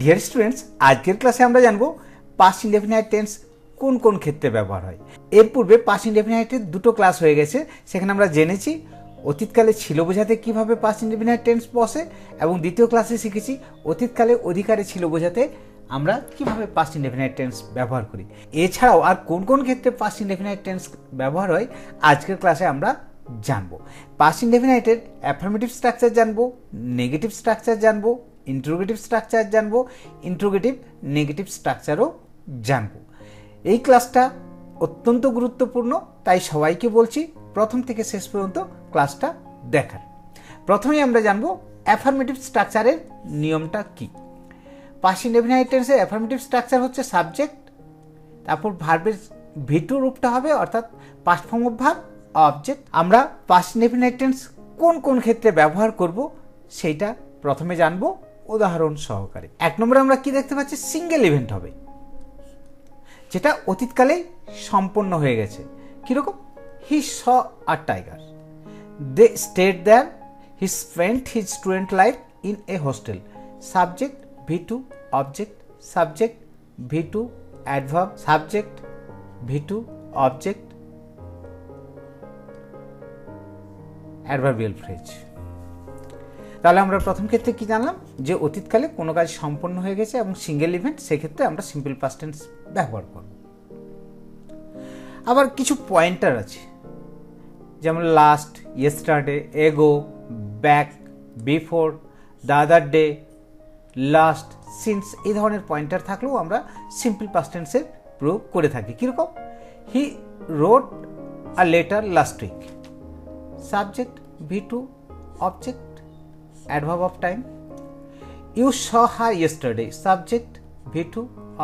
Dear students আজকের ক্লাসে আমরা জানব পাস ইনডেফিনাইট টেন্স কোন কোন ক্ষেত্রে ব্যবহার হয়। এর পূর্বে পাস ইনডেফিনাইটের দুটো ক্লাস হয়ে গেছে, সেখানে আমরা জেনেছি অতীতকালে ছিল বোঝাতে কীভাবে পাস ইনডেফিনাইট টেন্স বসে এবং দ্বিতীয় ক্লাসে শিখেছি অতীতকালে অধিকারে ছিল বোঝাতে আমরা কীভাবে পাস ইনডেফিনাইট টেন্স ব্যবহার করি। এছাড়াও আর কোন কোন ক্ষেত্রে পাস ইনডেফিনাইট টেন্স ব্যবহার হয়, আজকের ক্লাসে আমরা জানব। পাস ইনডেফিনাইটের অ্যাফার্মেটিভ স্ট্রাকচার জানব নেগেটিভ স্ট্রাকচার জানব ইন্ট্রোগেটিভ স্ট্রাকচার জানব ইন্ট্রোগেটিভ নেগেটিভ স্ট্রাকচারও জানব। এই ক্লাসটা অত্যন্ত গুরুত্বপূর্ণ, তাই সবাইকে বলছি প্রথম থেকে শেষ পর্যন্ত ক্লাসটা দেখার। প্রথমেই আমরা জানব অ্যাফার্মেটিভ স্ট্রাকচারের নিয়মটা কী। পাস ইনডেফিনাইট টেন্সের অ্যাফার্মেটিভ স্ট্রাকচার হচ্ছে সাবজেক্ট তারপর ভার্বের ভিটু রূপটা হবে, অর্থাৎ পাস্ট ভার্ব অবজেক্ট আমরা পাস ইনডেফিনাইট টেন্স কোন কোন ক্ষেত্রে ব্যবহার করব, সেইটা প্রথমে জানব। উদাহরণ সহকারে। এক নম্বরে আমরা কি দেখতে পাচ্ছি? সিঙ্গেল ইভেন্ট হবে। যেটা অতীতকালে সম্পন্ন হয়ে গেছে। কীরকম? He saw a tiger they stayed there he spent his student life in a hostel subject V two object subject V two adverb subject V two object adverbial phrase তাহলে আমরা প্রথম ক্ষেত্রে কি জানলাম? যে অতীতকালে কোনো কাজ সম্পন্ন হয়ে গেছে এবং সিঙ্গেল ইভেন্ট সেক্ষেত্রে আমরা সিম্পল পাস্ট টেন্স ব্যবহার করব। আবার কিছু পয়েন্টার আছে। যেমন last yesterday ago back before the other day last since এই ধরনের পয়েন্টার থাকলেও আমরা সিম্পল পাস্ট টেন্সের প্রয়োগ করে থাকি। কীরকম? He wrote a letter last week subject V two object adverb of time you saw her yesterday subject v2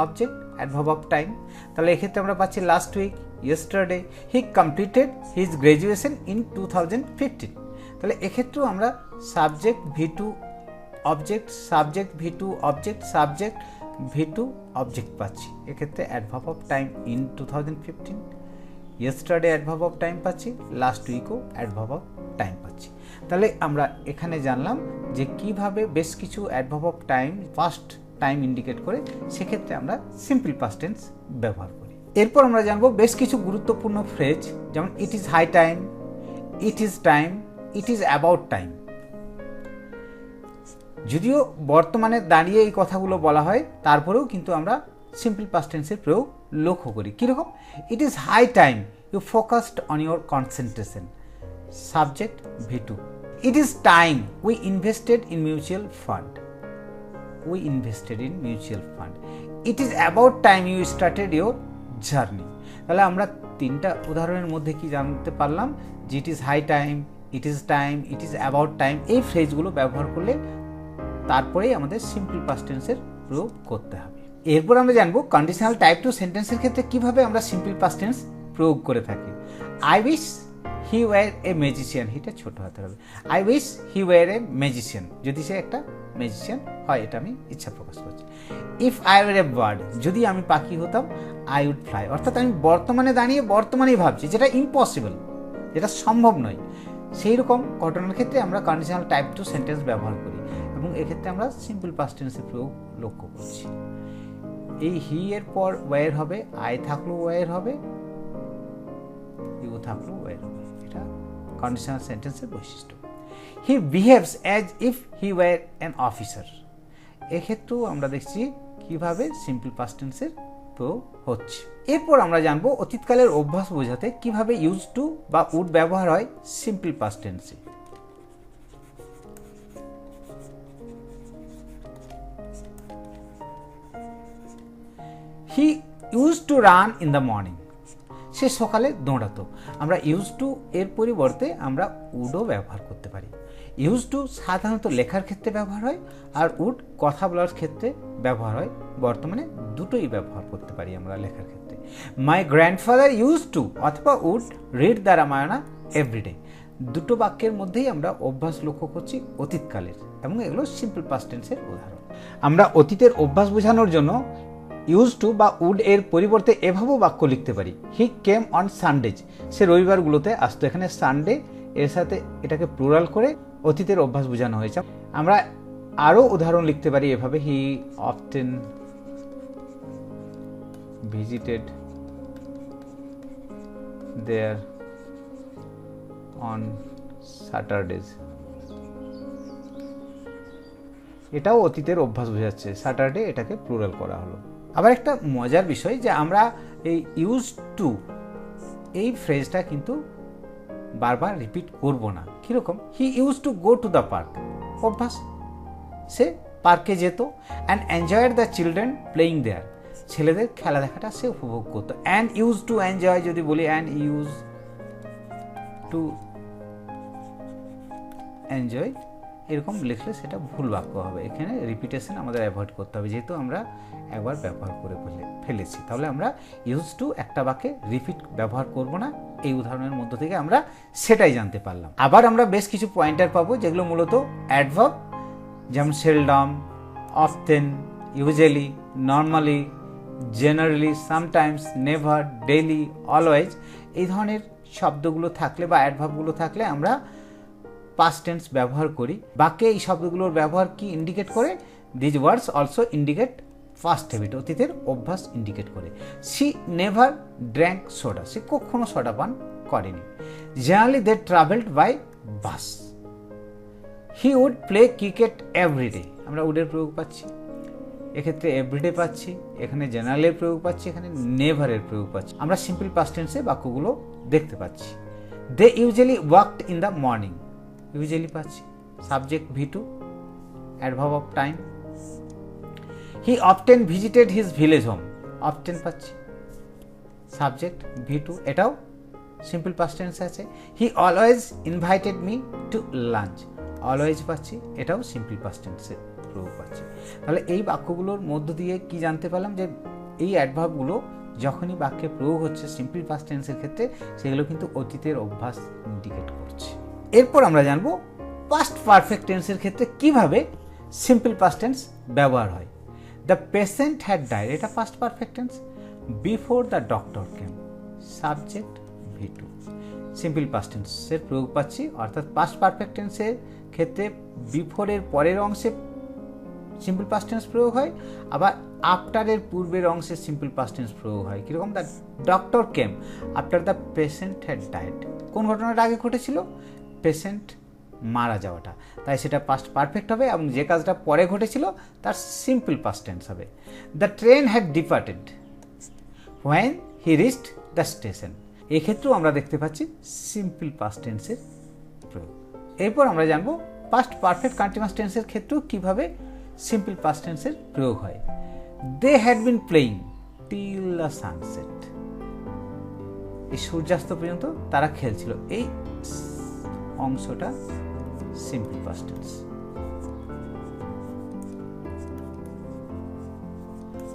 object adverb of time তাহলে এক্ষেত্রে আমরা পাচ্ছি last week, yesterday. He completed his graduation in two thousand fifteen. তাহলে এক্ষেত্রেও আমরা subject V two, object, subject V two, object, subject V two, object পাচ্ছি। এক্ষেত্রে adverb of time in two thousand fifteen. Yesterday adverb of time পাচ্ছি, last উইকও adverb of time পাচ্ছি। তাহলে আমরা এখানে জানলাম যে কীভাবে বেশ কিছু adverb of time first time indicate করে সেক্ষেত্রে আমরা সিম্পল পাস্ট টেন্স ব্যবহার করি। এরপর আমরা জানব বেশ কিছু গুরুত্বপূর্ণ ফ্রেজ যেমন it is high time it is time it is about time যদিও বর্তমানে দাঁড়িয়ে এই কথাগুলো বলা হয়, তারপরেও কিন্তু আমরা সিম্পল পাস্ট টেন্সের প্রয়োগ লক্ষ্য করি। কীরকম? It is high time you focused on your concentration subject V two it is time. We invested in mutual fund. We invested in mutual fund. It is about time you started your journey. তাহলে আমরা তিনটা উদাহরণের মধ্যে কি জানতে পারলাম? যে it is high time it is time it is about time এই ফ্রেজগুলো ব্যবহার করলে তারপরেই আমাদের সিম্পল পাস্ট টেন্সের প্রয়োগ করতে হবে। এরপর আমরা জানব কন্ডিশনাল টাইপ টু সেন্টেন্সের ক্ষেত্রে কীভাবে আমরা সিম্পল পাস্ট টেন্স প্রয়োগ করে থাকি। I wish he were a magician হিটা ছোট হাতে হবে। I wish he were a magician যদি সে একটা ম্যাজিশিয়ান হয়, এটা আমি ইচ্ছা প্রকাশ করছি। If I were a bird যদি আমি পাখি হতাম আই উড ফ্লাই অর্থাৎ আমি বর্তমানে দাঁড়িয়ে, বর্তমানেই ভাবছি, যেটা ইম্পসিবল যেটা সম্ভব নয়। সেই রকম ঘটনার ক্ষেত্রে আমরা কন্ডিশনাল টাইপ টু সেন্টেন্স ব্যবহার করি এবং এক্ষেত্রে আমরা সিম্পল পাস্ট টেন্সের প্রয়োগ লক্ষ্য করছি। এই হি এর পর ওয়ার হবে আই থাকলেও ওয়ার হবে ইউ থাকলেও ওয়ার হবে। এটা কন্ডিশনাল সেন্টেন্সের বৈশিষ্ট্য। He behaves as if he were an officer এক্ষেত্রেও আমরা দেখছি কীভাবে সিম্পল পাস্ট টেন্সের প্রয়োগ হচ্ছে। এরপর আমরা জানব অতীতকালের অভ্যাস বোঝাতে কীভাবে ইউজ টু বা উড ব্যবহার হয় সিম্পল পাস্ট টেন্সে he use to run in the morning সে সকালে দৌড়াতো। আমরা ইউজ টু এর পরিবর্তে আমরা উডও ব্যবহার করতে পারি। ইউজ টু সাধারণত লেখার ক্ষেত্রে ব্যবহার হয়, আর উড কথা বলার ক্ষেত্রে ব্যবহার হয়। বর্তমানে দুটোই ব্যবহার করতে পারি আমরা লেখার ক্ষেত্রে। মাই গ্র্যান্ডফাদার ইউজ টু অথবা would read the Ramayana everyday দুটো বাক্যের মধ্যেই আমরা অভ্যাস লক্ষ্য করছি অতীতকালের, এবং এগুলো সিম্পল পাস্ট টেন্সের উদাহরণ। আমরা অতীতের অভ্যাস বোঝানোর জন্য ইউজ টু বা উড এর পরিবর্তে এভাবেও বাক্য লিখতে পারি। হি কেম অন সানডেজ সে রবিবারগুলোতে আসতো। এখানে সানডে এর সাথে এটাকে প্লুরাল করে অতীতের অভ্যাস বোঝানো হয়েছে। আমরা আরও উদাহরণ লিখতে পারি এভাবে। He often visited there on Saturdays এটাও অতীতের অভ্যাস বোঝাচ্ছে। স্যাটারডে এটাকে প্লুরাল করা হলো। আবার একটা মজার বিষয় যে আমরা এই ইউজ টু এই ফ্রেজটা কিন্তু বারবার রিপিট করব না। কীরকম? He use to go to the park অভ্যাস। সে পার্কে যেত and enjoyed the children playing there ছেলেদের খেলা দেখাটা সে উপভোগ করতো। অ্যান্ড ইউজ টু এনজয় যদি বলি অ্যান্ড ইউজ টু এনজয় এরকম লিখলে সেটা ভুল বাক্য হবে। এখানে রিপিটেশন আমাদের অ্যাভয়েড করতে হবে, যেহেতু আমরা একবার ব্যবহার করে ফেলে, ফেলেছি। তাহলে আমরা ইউজ টু একটা বাক্যে রিপিট ব্যবহার করব না, এই উদাহরণের মধ্য থেকে আমরা সেটাই জানতে পারলাম। আবার আমরা বেশ কিছু পয়েন্টার পাবো, যেগুলো মূলত অ্যাডভার্ব যেমন seldom often usually normally generally sometimes never daily always এই ধরনের শব্দগুলো থাকলে বা অ্যাডভার্বগুলো থাকলে আমরা পাস্ট টেন্স ব্যবহার করি। বাক্যে এই শব্দগুলোর ব্যবহার কি ইন্ডিকেট করে? These words also indicate first habit অতীতের অভ্যাস ইন্ডিকেট করে। সি নেভার ড্র্যাঙ্ক সোডা সে কখনো সোডা পান করেনি। Generally they travelled by bus he would play cricket everyday আমরা উডের প্রয়োগ পাচ্ছি। এক্ষেত্রে এভরিডে পাচ্ছি, এখানে জেনারেলের প্রয়োগ পাচ্ছি, এখানে নেভারের প্রয়োগ পাচ্ছি। আমরা সিম্পল পাস্ট টেন্সে বাক্যগুলো দেখতে পাচ্ছি। They usually worked in the morning usually পাচ্ছি। Subject V two adverb of time he often visited his village home often পাচ্ছি। সাবজেক্ট ভি টু এটাও সিম্পল পাস্ট টেন্স আছে। He always invited me to lunch always পাচ্ছি, এটাও simple past টেন্সের প্রয়োগ পাচ্ছি। তাহলে এই বাক্যগুলোর মধ্য দিয়ে কি জানতে পারলাম যে এই অ্যাডভাবগুলো যখনই বাক্যে প্রয়োগ হচ্ছে সিম্পল পাস্ট টেন্সের ক্ষেত্রে, সেগুলো কিন্তু অতীতের অভ্যাস ইন্ডিকেট করছে। এরপর আমরা জানব পাস্ট পারফেক্ট টেন্সের ক্ষেত্রে কীভাবে সিম্পল পাস্ট টেন্স ব্যবহার হয়। দ্য পেশেন্ট হ্যাড ডাইড এটা past perfect tense before the doctor came subject V two simple past টেন্সের প্রয়োগ পাচ্ছি, অর্থাৎ পাস্ট পারফেক্ট টেন্সের ক্ষেত্রে বিফোরের পরের অংশে সিম্পল পাস্ট টেন্স প্রয়োগ হয়, আবার আফটারের পূর্বের অংশে সিম্পল পাস্ট টেন্স প্রয়োগ হয়। কীরকম? The doctor came after the patient had died কোন ঘটনাটা আগে ঘটেছিল? পেশেন্ট মারা যাওয়াটা। তাই সেটা পাস্ট পারফেক্ট হবে এবং যে কাজটা পরে ঘটেছিল, তার সিম্পল পাস্ট টেন্স হবে। The train had departed when he reached the station এক্ষেত্রেও আমরা দেখতে পাচ্ছি সিম্পল পাস্ট টেন্সের প্রয়োগ। এরপর আমরা জানব পাস্ট পারফেক্ট কন্টিনিউয়াস টেন্সের ক্ষেত্রেও কীভাবে সিম্পল পাস্ট টেন্সের প্রয়োগ হয়। They had been playing till the sunset এই সূর্যাস্ত পর্যন্ত তারা খেলছিল। এই অংশটা simple past tense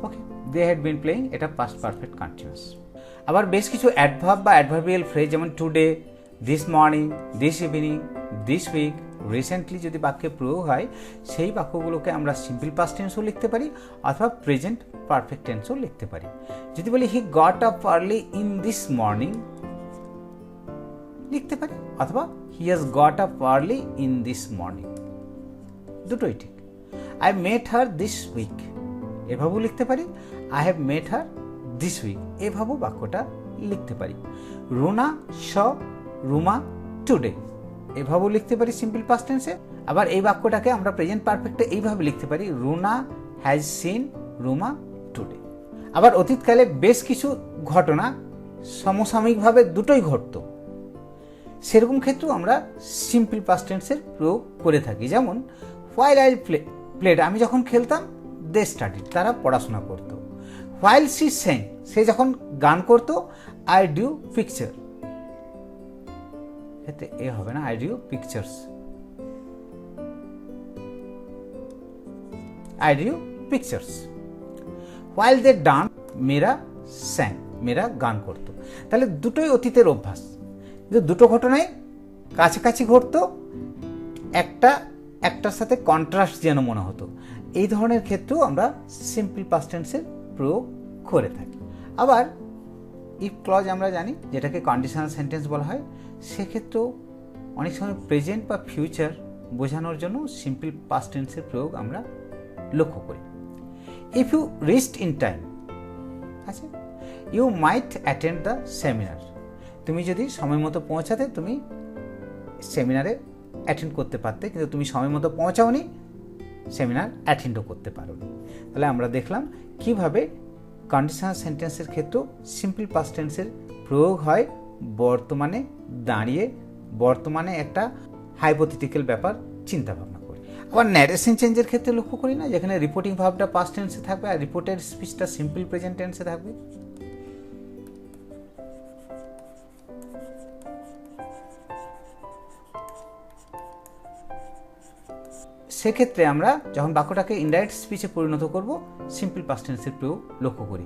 okay they had been playing এটা পাস্ট পারফেক্ট কন্টিনিউয়াস আবার বেশ কিছু অ্যাডভার্ব বা অ্যাডভার্বিয়াল ফ্রেজ যেমন today this morning this evening this week recently যদি বাক্যে প্রয়োগ হয়, সেই বাক্যগুলোকে আমরা সিম্পল পাস্ট টেন্সও লিখতে পারি, অথবা প্রেজেন্ট পারফেক্ট টেন্সও লিখতে পারি। যদি বলি he got up early in this morning লিখতে পারি, অথবা he has got up early in this morning দুটোই ঠিক। I met her this week এভাবেও লিখতে পারি। I have met her this week এভাবেও বাক্যটা লিখতে পারি। রুনা, স, রুমা টুডে এভাবেও লিখতে পারি সিম্পল পাস্ট টেন্সে আবার এই বাক্যটাকে আমরা প্রেজেন্ট পারফেক্টে এইভাবে লিখতে পারি। Runa has seen Ruma today আবার অতীতকালে বেশ কিছু ঘটনা সমসাময়িকভাবে দুটোই ঘটতো। সেরকম ক্ষেত্রেও আমরা সিম্পল পাস্ট টেন্সের প্রয়োগ করে থাকি। যেমন হোয়াইল আই প্লে প্লেড আমি যখন খেলতাম দে স্টাডি তারা পড়াশোনা করতো। হোয়াইল সি সেং সে যখন গান করতো আই ডিউ পিকচার এতে এ হবে না I drew pictures I drew pictures while they done Meera sang Meera গান করতো। তাহলে দুটোই অতীতের অভ্যাস। কিন্তু দুটো ঘটনাই কাছাকাছি ঘটতো, একটা, একটার সাথে কন্ট্রাস্ট যেন মনে হতো। এই ধরনের ক্ষেত্রেও আমরা সিম্পল পাস্টেন্সের প্রয়োগ করে থাকি। আবার ইফ ক্লজ আমরা জানি, যেটাকে কন্ডিশনাল সেন্টেন্স বলা হয়, সেক্ষেত্রেও অনেক সময় প্রেজেন্ট বা ফিউচার বোঝানোর জন্য সিম্পল পাস্টেন্সের প্রয়োগ আমরা লক্ষ্য করি। If you reached in time আছে you might attend the seminar তুমি যদি সময় মতো পৌঁছাতে, তুমি সেমিনারে অ্যাটেন্ড করতে পারতে, কিন্তু তুমি সময় মতো পৌঁছাওনি সেমিনার অ্যাটেন্ডও করতে পারো তাহলে আমরা দেখলাম কীভাবে কন্ডিশনাল সেন্টেন্সের ক্ষেত্রেও সিম্পল পাস্ট টেন্সের প্রয়োগ হয়, বর্তমানে দাঁড়িয়ে, বর্তমানে একটা হাইপোথেটিক্যাল ব্যাপার চিন্তা ভাবনা করি। আবার ন্যারেশন চেঞ্জের ক্ষেত্রে লক্ষ্য করি না, যেখানে রিপোর্টিং ভাবটা পাস্ট টেন্সে থাকবে আর রিপোর্টের স্পিচটা সিম্পল প্রেজেন্ট টেন্সে থাকবে। সেক্ষেত্রে আমরা যখন বাক্যটাকে ইনডাইরেক্ট স্পিচে পরিণত করব সিম্পল পাস্ট টেন্সের প্রয়োগ লক্ষ্য করি।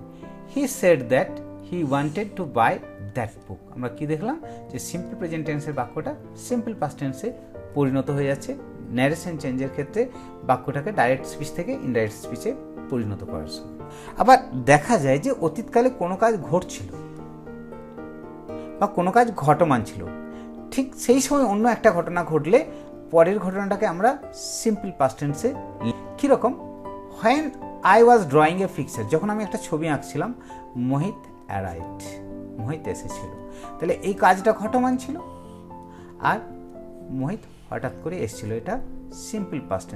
He said that he wanted to buy that book আমরা কি দেখলাম? যে সিম্পল প্রেজেন্ট টেন্সের বাক্যটা সিম্পল পাস্ট টেন্সে পরিণত হয়ে যাচ্ছে। ন্যারেশন চেঞ্জের ক্ষেত্রে বাক্যটাকে ডাইরেক্ট স্পিচ থেকে ইনডাইরেক্ট স্পিচে পরিণত করার সময় আবার দেখা যায় যে অতীতকালে কোনো কাজ ঘটছিল বা কোনো কাজ ঘটমান ছিল। ঠিক সেই সময় অন্য একটা ঘটনা ঘটলে পরের ঘটনাটাকে আমরা সিম্পল পাস্ট টেন্সে কীরকম? When I was drawing a picture যখন আমি একটা ছবি আঁকছিলাম, মোহিত অ্যারাইট, মোহিত এসেছিল। তাহলে এই কাজটা ঘটমান ছিল। আর মোহিত হঠাৎ করে এসেছিল, এটা সিম্পল পাস্ট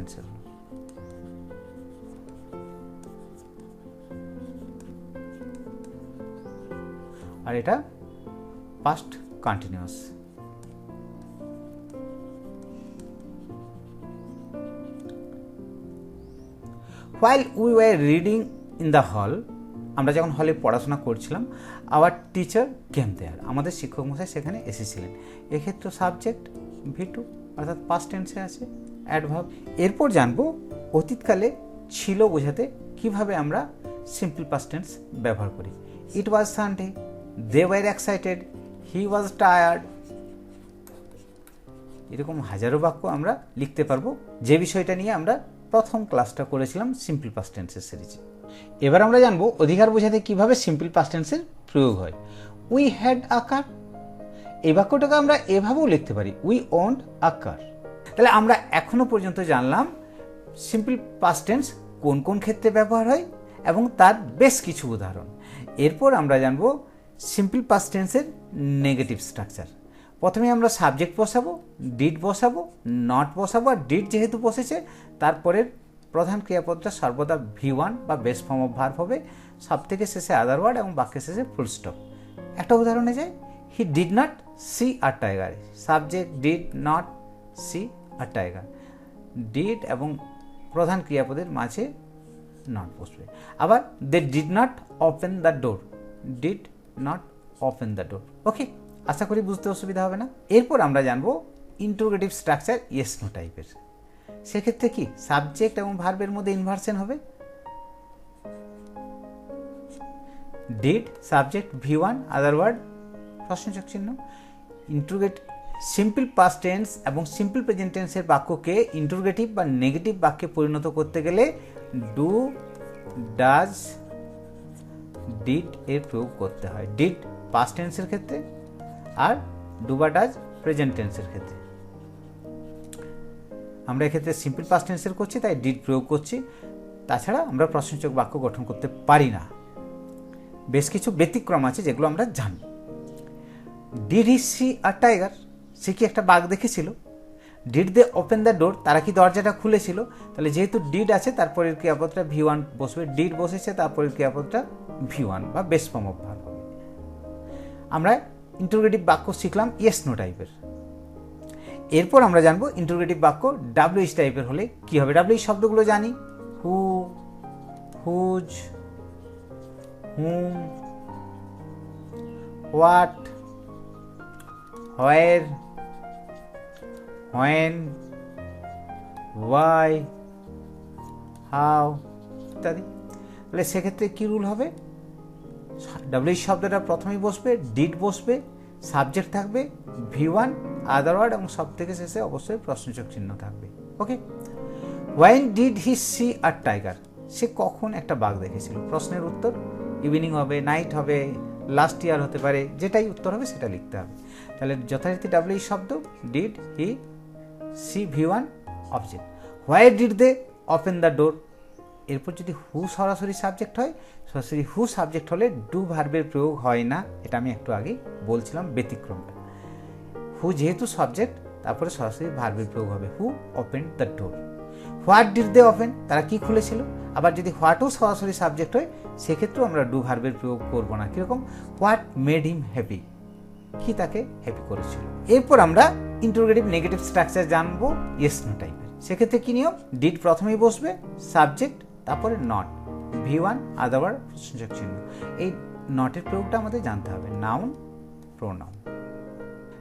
আর এটা past continuous while we were reading in the hall আমরা যখন হলে পড়াশোনা করছিলাম আওয়ার টিচার কেম দেয়ার আমাদের শিক্ষক মশাই সেখানে এসেছিলেন। এক্ষেত্রে সাবজেক্ট ভি টু অর্থাৎ পাস্ট টেন্সে আছে অ্যাডভাব এরপর জানব অতীতকালে ছিল বোঝাতে কীভাবে আমরা সিম্পল পাস্ট টেন্স ব্যবহার করি। It was Sunday they were excited he was tired এরকম হাজারো বাক্য আমরা লিখতে পারব। যে বিষয়টা নিয়ে আমরা প্রথম ক্লাসটা করেছিলাম সিম্পল পাস্ট টেন্সের সিরিজে এবার আমরা জানব অধিকার বোঝাতে কীভাবে সিম্পল পাস্ট টেন্সের প্রয়োগ হয়। উই হ্যাড আ কার এই বাক্যটাকে আমরা এভাবেও লিখতে পারি উই ওন্ড আ কার তাহলে আমরা এখনও পর্যন্ত জানলাম সিম্পল পাস্ট টেন্স কোন কোন ক্ষেত্রে ব্যবহার হয় এবং তার বেশ কিছু উদাহরণ। এরপর আমরা জানব সিম্পল পাস্ট টেন্সের নেগেটিভ স্ট্রাকচার প্রথমে আমরা সাবজেক্ট বসাবো ডিড বসাবো নট বসাবো, আর ডিড যেহেতু বসেছে তারপরের প্রধান ক্রিয়াপদটা সর্বদা ভি ওয়ান বা বেস ফর্ম অফ ভার্ভ হবে সব থেকে শেষে আদার ওয়ার্ড এবং বাক্যের শেষে ফুল স্টপ একটা উদাহরণে যাই he did not see a tiger subject did not see a tiger did এবং প্রধান ক্রিয়াপদের মাঝে নট বসবে। আবার they did not open the door did not open the door okay আশা করি বুঝতে অসুবিধা হবে না। এরপর আমরা জানব ইন্টোগ্রেটিভ স্ট্রাকচার ইয়েস নো টাইপের সেক্ষেত্রে কি সাবজেক্ট এবং ভার্বের মধ্যে ইনভার্সন হবে? Did subject V one other word প্রশ্নচক চিহ্ন। ইন্ট্রোগেট সিম্পল পাস্ট টেন্স এবং সিম্পল প্রেজেন্ট টেন্সের বাক্যকে ইন্ট্রোগেটিভ বা নেগেটিভ বাক্যে পরিণত করতে গেলে ডু ডাজ ডিড এর প্রয়োগ করতে হয়। ডিড পাস্ট টেন্সের ক্ষেত্রে আর ডু বা ডাজ প্রেজেন্ট টেন্সের ক্ষেত্রে। আমরা এক্ষেত্রে সিম্পল পাস্ট টেন্সের করছি, তাই ডিড প্রয়োগ করছি। তাছাড়া আমরা প্রশ্নচক বাক্য গঠন করতে পারি না। বেশ কিছু ব্যতিক্রম আছে যেগুলো আমরা জানি। Did he see a tiger সে কি একটা বাঘ দেখেছিল? Did they open the door তারা কি দরজাটা খুলেছিল? তাহলে যেহেতু ডিড আছে তারপরের ক্রিয়াপদটা ভি ওয়ান বসবে। ডিড বসেছে তারপরের ক্রিয়াপদটা ভি ওয়ান বা বেস ফর্ম অফ ভার হবে। আমরা ইন্টারোগেটিভ বাক্য শিখলাম ইয়েস নো টাইপের এরপর আমরা জানব ইন্টারোগেটিভ বাক্য ডাব্লিউএইচ টাইপের হলে কি হবে? ডাব্লিউএইচ শব্দগুলো জানি। Who, whose, whom, what, where, when why how ইত্যাদি। তাহলে সেক্ষেত্রে কী রুল হবে? ডাব্লিউএইচ শব্দটা প্রথমেই বসবে ডিড বসবে সাবজেক্ট থাকবে ভি ওয়ান আদার ওয়ার্ড এবং সব থেকে শেষে অবশ্যই প্রশ্নচক চিহ্ন থাকবে। Okay when did he see a tiger সে কখন একটা বাঘ দেখেছিল? প্রশ্নের উত্তর ইভিনিং হবে নাইট হবে লাস্ট ইয়ার হতে পারে, যেটাই উত্তর হবে সেটা লিখতে হবে। তাহলে যথারীতি ডাব্লিউ শব্দ did he see V one object why did they open the door এরপর যদি হু সরাসরি সাবজেক্ট হয়, সরাসরি হু সাবজেক্ট হলে ডু ভার্বের প্রয়োগ হয় না, এটা আমি একটু আগেই বলছিলাম, ব্যতিক্রমটা। হু যেহেতু সাবজেক্ট তারপরে সরাসরি ভার্বের প্রয়োগ হবে। Who open the door what did they open তারা কি খুলেছিল? আবার যদি হোয়াটও সরাসরি সাবজেক্ট হয়, সেক্ষেত্রেও আমরা ডু ভার্বের প্রয়োগ করব না। কীরকম? হোয়াট মেড হিম হ্যাপি কি তাকে হ্যাপি করেছিল? এরপর আমরা ইন্টারোগেটিভ নেগেটিভ স্ট্রাকচার জানব ইয়েস নো টাইপের সেক্ষেত্রে কি নিয়ম? ডিড প্রথমেই বসবে সাবজেক্ট তারপরে নট ভি ওয়ান আদাবার চিহ্ন। এই নটের প্রয়োগটা আমাদের জানতে হবে। নাউন প্রোনাউন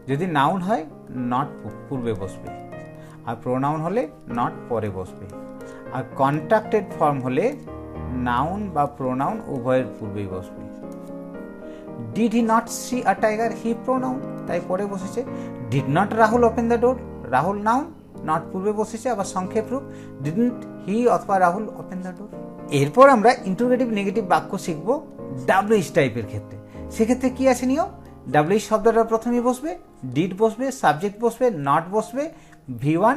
যদি নাউন হয় নট পূর্বে বসবে। আর প্রোনাউন হলে নট পরে বসবে। আর কন্ট্রাক্টেড ফর্ম হলে নাউন বা প্রোনাউন উভয়ের পূর্বেই বসবে। Did he not see a tiger he pronoun তাই পরে বসেছে। Did not Rahul open the door Rahul noun not পূর্বে বসেছে, আবার সংক্ষেপ রূপ। ডিডন্ট হি অথবা রাহুল ওপেন দ্য ডোর এরপর আমরা ইন্টারোগেটিভ নেগেটিভ বাক্য শিখব ডাব্লিউএইচ টাইপের ক্ষেত্রে। সেক্ষেত্রে কি আছে নিয়ম? ডাব্লিউএইচ শব্দটা প্রথমেই বসবে ডিড বসবে সাবজেক্ট বসবে নট বসবে ভি ওয়ান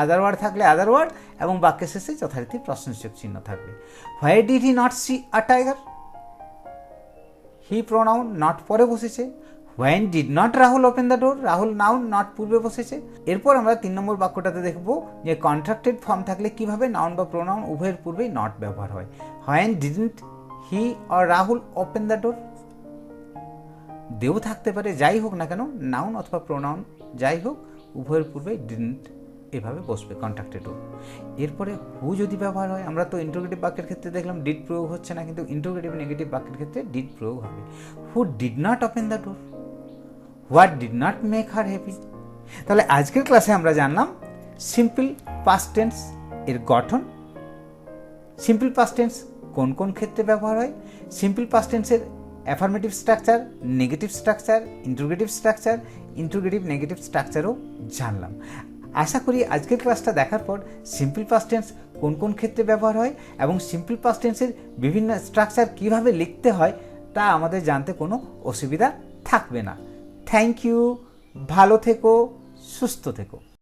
আদার ওয়ার্ড থাকলে আদার ওয়ার্ড এবং বাক্যের শেষে যথারীতি প্রশ্নসূচক চিহ্ন থাকবে। Why did he not see a tiger he pronoun not পরে বসেছে। When did not Rahul open the door Rahul noun not পূর্বে বসেছে। এরপর আমরা তিন নম্বর বাক্যটাতে দেখব যে কন্ট্রাক্টেড ফর্ম থাকলে কীভাবে নাউন বা প্রোনাউন উভয়ের পূর্বেই নট ব্যবহার হয়। When didn't he or Rahul open the door দেও থাকতে পারে, যাই হোক না কেন নাউন অথবা প্রোনাউন যাই হোক, উভয়ের পূর্বে ডিডন্ট এভাবে বসবে কন্ট্রাক্টেড এরপরে হু যদি ব্যবহার হয়, আমরা তো ইন্টোগ্রেটিভ বাক্যের ক্ষেত্রে দেখলাম ডিড প্রয়োগ হচ্ছে না, কিন্তু ইন্টোগ্রেটিভ নেগেটিভ বাক্যের ক্ষেত্রে ডিড প্রয়োগ হবে। Who did not open the door what did not make her happy তাহলে আজকের ক্লাসে আমরা জানলাম সিম্পল পাস্ট টেন্স এর গঠন। সিম্পল পাস্ট টেন্স কোন কোন ক্ষেত্রে ব্যবহার হয়? সিম্পল পাস্ট টেন্সের affirmative structure negative structure interrogative structure interrogative negative স্ট্রাকচারও জানলাম। আশা করি আজকের ক্লাসটা দেখার পর সিম্পল পাস্ট টেন্স কোন কোন ক্ষেত্রে ব্যবহার হয় এবং সিম্পল পাস্ট টেন্সের বিভিন্ন স্ট্রাকচার কীভাবে লিখতে হয় তা আমাদের জানতে কোনো অসুবিধা থাকবে না। থ্যাংক ইউ ভালো থেকো, সুস্থ থেকো।